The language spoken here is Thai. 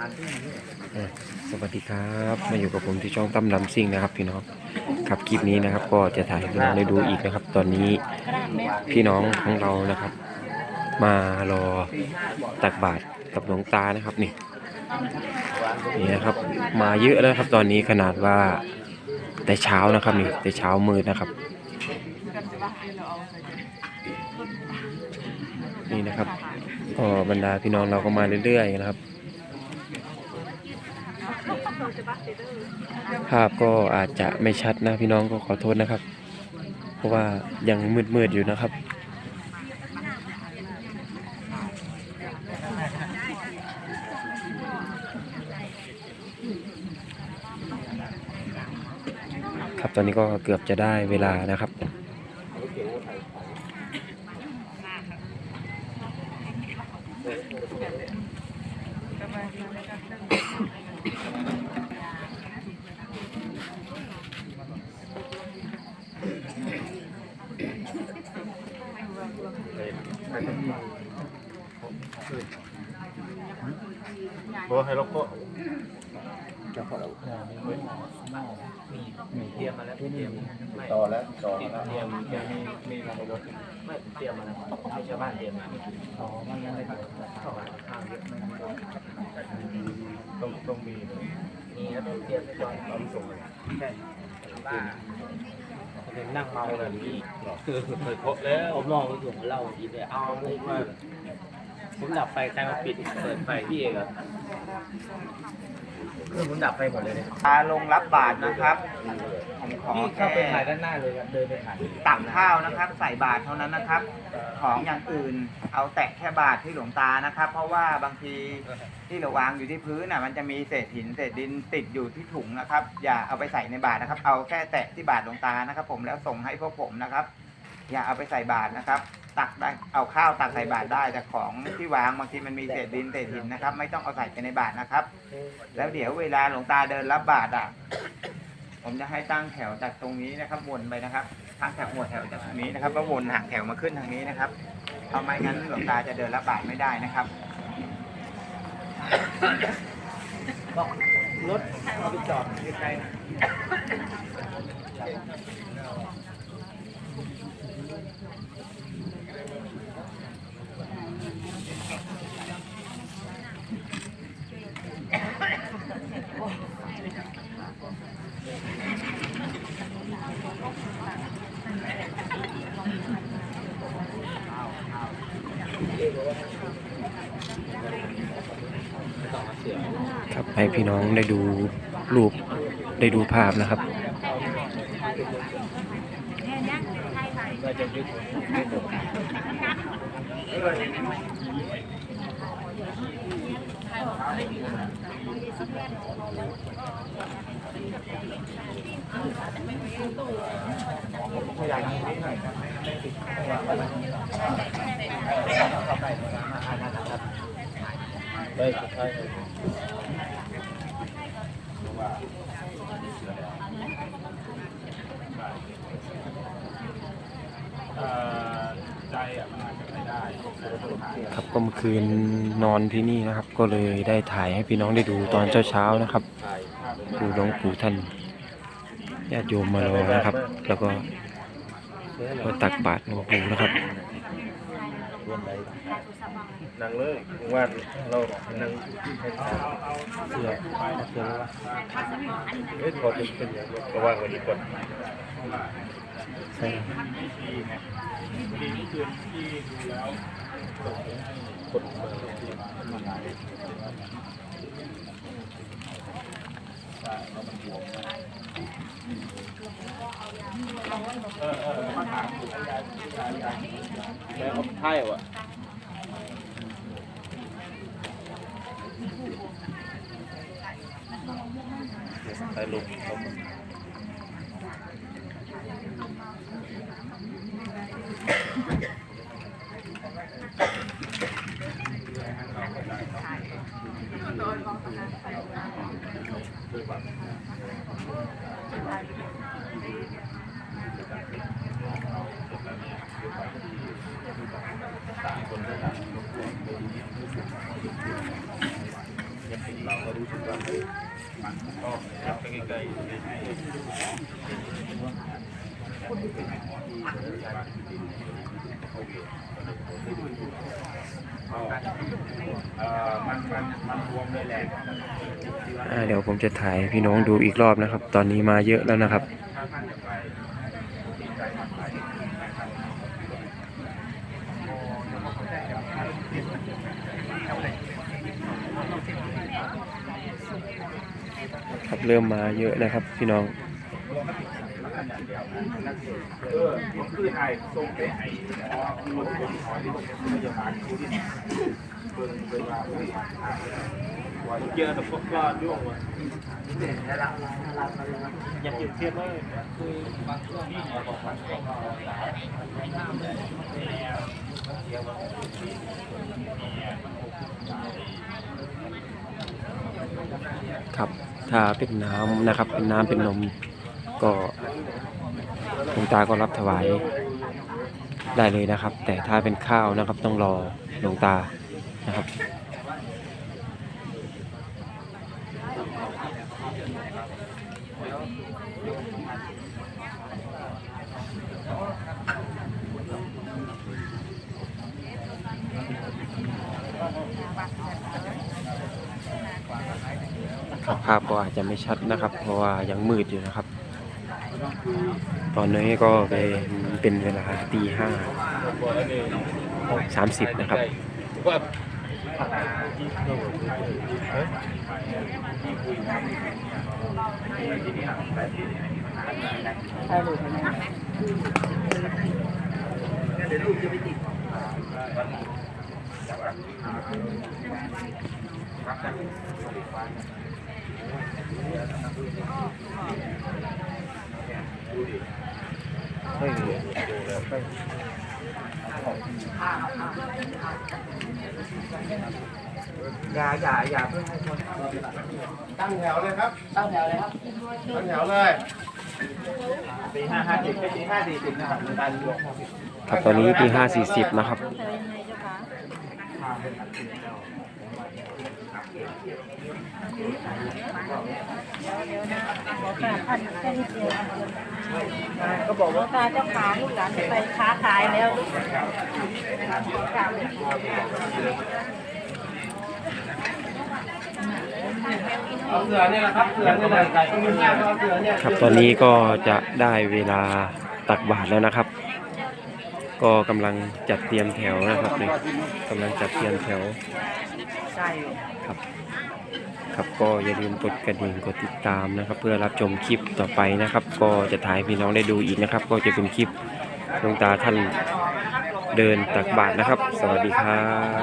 สวัสดีครับมาอยู่กับผมที่ช่องตั้มลำซิ่งนะครับ พี่น้องครับคลิปนี้นะครับ ก็จะถ่ายให้พี่น้องได้ดูอีกนะครับ ตอนนี้พี่น้องของเรานะครับ มารอตักบาตรกับหลวงตานะครับนี่นี่นะครับ มาเยอะแล้วครับ ตอนนี้ขนาดว่าแต่เช้านะครับนี่แต่เช้ามืดนะครับนี่นะครับก็บรรดาพี่น้องเราก็มาเรื่อยๆนะครับ ภาพก็อาจจะไม่ชัดนะพี่น้องก็ขอโทษนะครับ เพราะว่ายังมืดๆอยู่นะครับครับตอนนี้ก็เกือบจะได้เวลานะครับ ให้เราก็เตรียมมาแล้วเตรียมไม่ต่อแล้วต่อเตรียมแล้วเตรียมเตรียมมีมีมาในรถไม่เตรียมมาแล้วให้ชาวบ้านเตรียมมาอ๋อมันยังไม่เข้ามาข้าวเยอะไม่มีรถต้องต้องมีมีแล้วต้องเตรียมไปก่อนเราส่งเลยใช่บ้าเป็นนั่งเมาแบบนี้คือเคยครบแล้วผมลองไปถึงเหล้าอีกเลยเอาเลยว่าผมดับไฟใครมาปิดเปิดไฟพี่เองอะ เครื่องผมดับไฟหมดเลยเนี่ยพาลงรับบาตรนะครับ ผมขอพี่แค่เข้าไปถ่ายด้านหน้าเลยครับเดินไปถ่ายตักข้าวนะครับ ใส่บาตรเท่านั้นนะครับ ของอย่างอื่นเอาแตะแค่บาตรที่หลวงตานะครับ เพราะว่าบางทีที่เราวางอยู่ที่พื้นน่ะมันจะมีเศษหินเศษดินติดอยู่ที่ถุงนะครับ อย่าเอาไปใส่ในบาตรนะครับ เอาแค่แตะที่บาตรหลวงตานะครับ ผมแล้วส่งให้พวกผมนะครับ อย่าเอาไปใส่บาตรนะครับ ตักได้เอาข้าวตักใส่บาตรได้แต่ของที่วางบางทีมันมีเศษดินเศษหินนะครับ ไม่ต้องเอาใส่ไปในบาตรนะครับ แล้วเดี๋ยวเวลาหลวงตาเดินรับบาตรอะ ผมจะให้ตั้งแถวจากตรงนี้นะครับวนไปนะครับตั้งแถวหมวดแถวจากตรงนี้นะครับแล้ววนหักแถวมาขึ้นทางนี้นะครับเอาไม่งั้นหลวงตาจะเดินรับบาตรไม่ได้นะครับบอกรถเอาไปจอดใกล้ๆนะ ครับให้พี่น้องได้ดูรูปได้ดูภาพนะครับ เราจะยึด ได้สุดท้าย ครับก็เมื่อคืนนอนที่นี่นะครับ ก็เลยได้ถ่ายให้พี่น้องได้ดูตอนเช้าๆนะครับดูหลวงปู่ท่านญาติโยมมารอนะครับ แล้วก็ก็ตักบาตรหลวงปู่นะครับนั่งเลยว่าเรานั่งให้ทานเสือเสือว่าเฮ้ยพอจะเป็นอย่างนี้ก็ว่างไว้ดีก่อน ใช่กดมาแล้วเขาไพ่วะใส่ลงเขา เดี๋ยวผมจะถ่ายพี่น้องดูอีกรอบนะครับ ตอนนี้มาเยอะแล้วนะครับครับเริ่มมาเยอะนะครับพี่น้อง ผมคือไอ้ส่งไปไอ้หมอคือรถคนขอที่พยาบาลดูที่เบิ่งเวลาว่าเจอแต่พวกก็ย่วงว่ะอยากเก็บเทียบไว้คือบางช่วงที่เราบอกว่าเราใช้ห้ามเลยแล้วครับ ถ้าเป็นน้ำนะครับ เป็นน้ำเป็นนมก็ หลวงตาก็รับถวายได้เลยนะครับ แต่ถ้าเป็นข้าวนะครับต้องรอหลวงตานะครับภาพก็อาจจะไม่ชัดนะครับ เพราะว่ายังมืดอยู่นะครับ ตอนนี้ก็เป็นเป็นเวลาตีห้าสามสิบนะครับว่าอย่าอย่าอย่าเพิ่งให้คนตั้งแถวเลยครับตั้งแถวเลยครับตั้งแถวเลยตีห้าห้าสิบไปตีห้าสี่สิบนะครับการครับตอนนี้ตีห้าสี่สิบนะครับ ก็บอกว่าตาเจ้าขาลูกหลานจะไปค้าขายแล้วลูกกล่าวเลยเอาเสือเนี่ยแหละครับตองมีแง่เอาเสือเนี่ยครับตอนนี้ก็จะได้เวลาตักบาตรแล้วนะครับ ก็กำลังจัดเตรียมแถวนะครับนี่กำลังจัดเตรียมแถวใช่ครับ ครับก็อย่าลืมกดกระดิ่งกดติดตามนะครับ เพื่อรับชมคลิปต่อไปนะครับ ก็จะถ่ายให้พี่น้องได้ดูอีกนะครับ ก็จะเป็นคลิปหลวงตาท่านเดินตักบาตรนะครับ สวัสดีครับ